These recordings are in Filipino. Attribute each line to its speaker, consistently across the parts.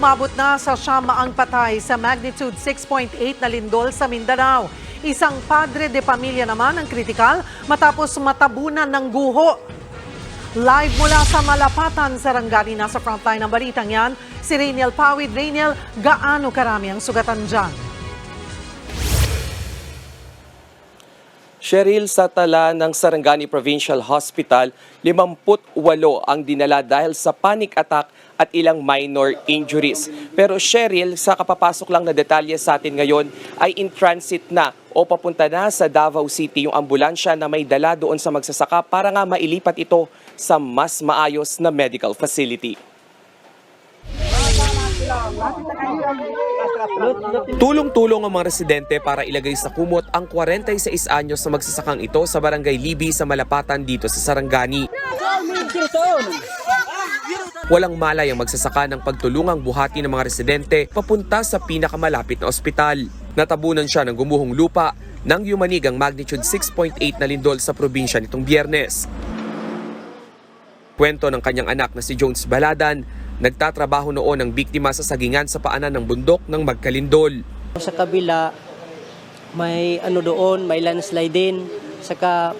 Speaker 1: umabot na sa siyama ang patay sa magnitude 6.8 na lindol sa Mindanao. Isang padre de pamilya naman ang kritikal matapos matabunan ng guho. Live mula sa Malapatan, Sarangani, nasa frontline ng balitang yan, si Rainiel Pawid. Rainiel, gaano karami ang sugatan dyan?
Speaker 2: Cheryl sa tala ng Sarangani Provincial Hospital, 58 ang dinala dahil sa panic attack at ilang minor injuries. Pero Cheryl, sa kapapasok lang na detalye sa atin ngayon, ay in transit na o papunta na sa Davao City yung ambulansya na may dala doon sa magsasaka para nga mailipat ito sa mas maayos na medical facility. Tulong-tulong ang mga residente para ilagay sa kumot ang 46 anyos na magsasakang ito sa barangay Libi sa Malapatan dito sa Sarangani. Walang malay ang magsasaka ng pagtulungang buhati ng mga residente papunta sa pinakamalapit na ospital. Natabunan siya ng gumuhong lupa nang yumanig ang magnitude 6.8 na lindol sa probinsya nitong biyernes. Kwento ng kanyang anak na si Jones Baladan, nagtatrabaho noon ang biktima sa sagingan sa paanan ng bundok ng magkalindol.
Speaker 3: Sa kabila, may ano doon, may landslide din. Saka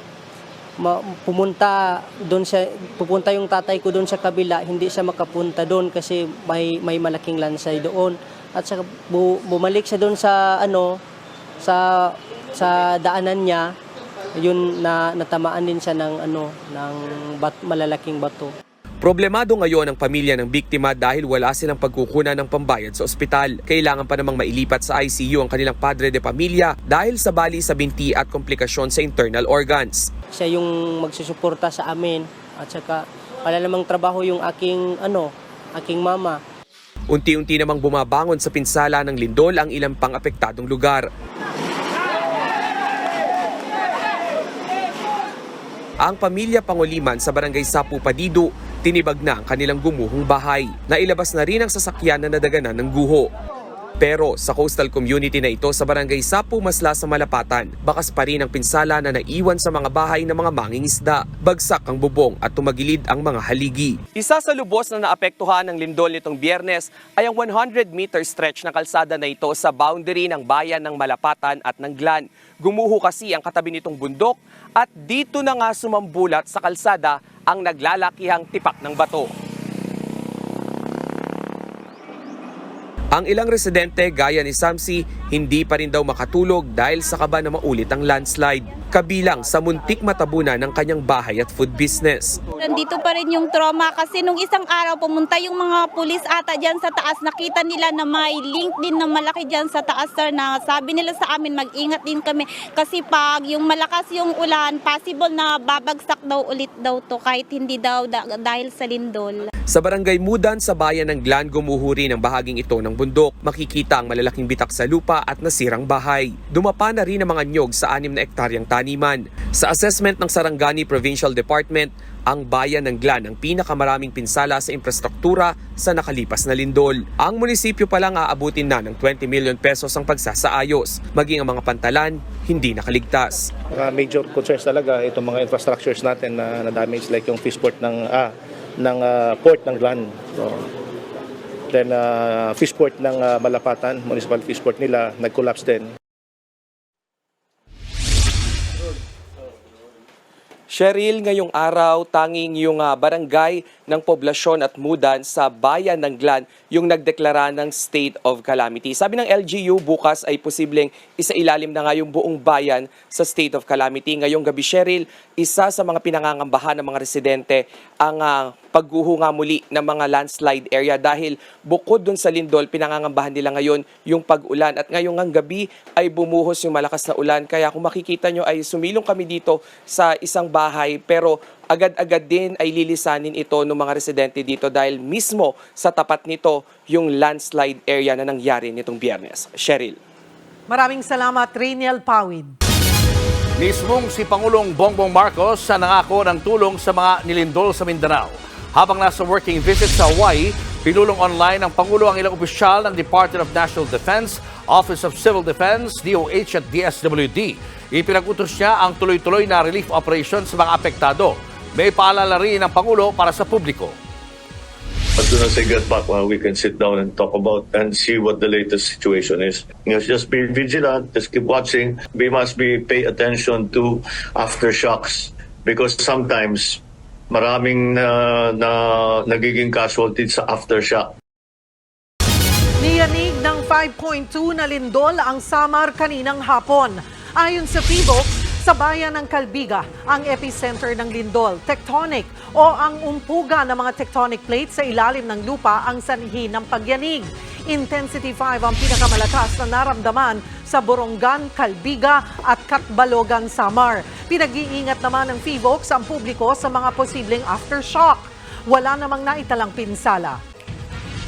Speaker 3: pumunta doon sa pupunta yung tatay ko doon sa kabila, hindi siya makapunta doon kasi may may malaking landslide doon. At saka bu- bumalik siya doon sa ano sa sa daanan niya, yun na natamaan din siya ng ano ng bat, malalaking bato.
Speaker 2: Problemado ngayon ang pamilya ng biktima dahil wala silang pagkukunan ng pambayad sa ospital. Kailangan pa namang mailipat sa ICU ang kanilang padre de pamilya dahil sa bali sa binti at komplikasyon sa internal organs.
Speaker 3: Siya yung magsusuporta sa amin at saka wala namang trabaho yung aking ano, aking mama.
Speaker 2: Unti-unti namang bumabangon sa pinsala ng lindol ang ilang pang apektadong lugar. Ang pamilya Panguliman sa barangay Sapu Padido, tinibag na ang kanilang gumuhong bahay. Nailabas na rin ang sasakyan na nadaganan ng guho. Pero sa coastal community na ito sa barangay Sapu Masla sa Malapatan, bakas pa rin ang pinsala na naiwan sa mga bahay ng mga mangingisda. Bagsak ang bubong at tumagilid ang mga haligi. Isa sa lubos na naapektuhan ng lindol nitong biyernes ay ang 100 meter stretch na kalsada na ito sa boundary ng bayan ng Malapatan at ng Glan. Gumuho kasi ang katabi nitong bundok at dito na nga sumambulat sa kalsada ang naglalakihang tipak ng bato. Ang ilang residente gaya ni Samsi hindi pa rin daw makatulog dahil sa kaba na maulit ang landslide. Kabilang sa muntik matabunan ng kanyang bahay at food business.
Speaker 4: Nandito pa rin yung trauma kasi nung isang araw pumunta yung mga pulis ata dyan sa taas. Nakita nila na may link din na malaki dyan sa taas sir na sabi nila sa amin mag-ingat din kami. Kasi pag yung malakas yung ulan, possible na babagsak daw ulit daw to kahit hindi daw da- dahil sa lindol.
Speaker 2: Sa barangay Mudan sa bayan ng Glan gumuhuri ng bahaging ito ng bundok. Makikita ang malalaking bitak sa lupa at nasirang bahay. Dumapa na rin ang mga nyog sa anim na ektaryang taniman. Sa assessment ng Sarangani Provincial Department, ang bayan ng Glan ang pinakamaraming pinsala sa infrastruktura sa nakalipas na lindol. Ang munisipyo pa lang aabutin na ng 20 million pesos ang pagsasaayos. Maging ang mga pantalan, hindi nakaligtas.
Speaker 5: Mga major concerns talaga itong mga infrastructures natin na, na damage like yung fishport ng ah ng ah, port ng Glan. So, then uh, fishport ng ah, Malapatan, municipal fishport nila nag-collapse din.
Speaker 2: Cheryl, ngayong araw, tanging yung ah, barangay ng poblasyon at mudan sa bayan ng Glan yung nagdeklara ng state of calamity. Sabi ng LGU, bukas ay posibleng isa ilalim na nga yung buong bayan sa state of calamity. Ngayong gabi, Cheryl, isa sa mga pinangangambahan ng mga residente ang ah, pagguho nga muli ng mga landslide area dahil bukod dun sa lindol, pinangangambahan nila ngayon yung pag-ulan. At ngayong ang gabi ay bumuhos yung malakas na ulan. Kaya kung makikita nyo ay sumilong kami dito sa isang bahay pero agad-agad din ay lilisanin ito ng mga residente dito dahil mismo sa tapat nito yung landslide area na nangyari nitong biyernes. Cheryl.
Speaker 1: Maraming salamat, Rainiel Pawid.
Speaker 6: Mismong si Pangulong Bongbong Marcos sa nangako ng tulong sa mga nilindol sa Mindanao. Habang nasa working visit sa Hawaii, pinulong online ng Pangulo ang ilang opisyal ng Department of National Defense, Office of Civil Defense, DOH at DSWD. Ipinag-utos niya ang tuloy-tuloy na relief operation sa mga apektado. May paalala rin ng Pangulo para sa publiko.
Speaker 7: As soon as I get back, uh, we can sit down and talk about and see what the latest situation is. You know, just be vigilant, just keep watching. We must be pay attention to aftershocks because sometimes maraming na, na nagiging casualty sa aftershock.
Speaker 1: Niyanig ng 5.2 na lindol ang Samar kaninang hapon. Ayon sa PIVOX, sa bayan ng Calbiga, ang epicenter ng lindol, tectonic o ang umpuga ng mga tectonic plates sa ilalim ng lupa ang sanhi ng pagyanig. Intensity 5 ang pinakamalakas na naramdaman sa Borongan, Calbiga at Katbalogan, Samar. Pinag-iingat naman ng PIVOX ang publiko sa mga posibleng aftershock. Wala namang naitalang pinsala.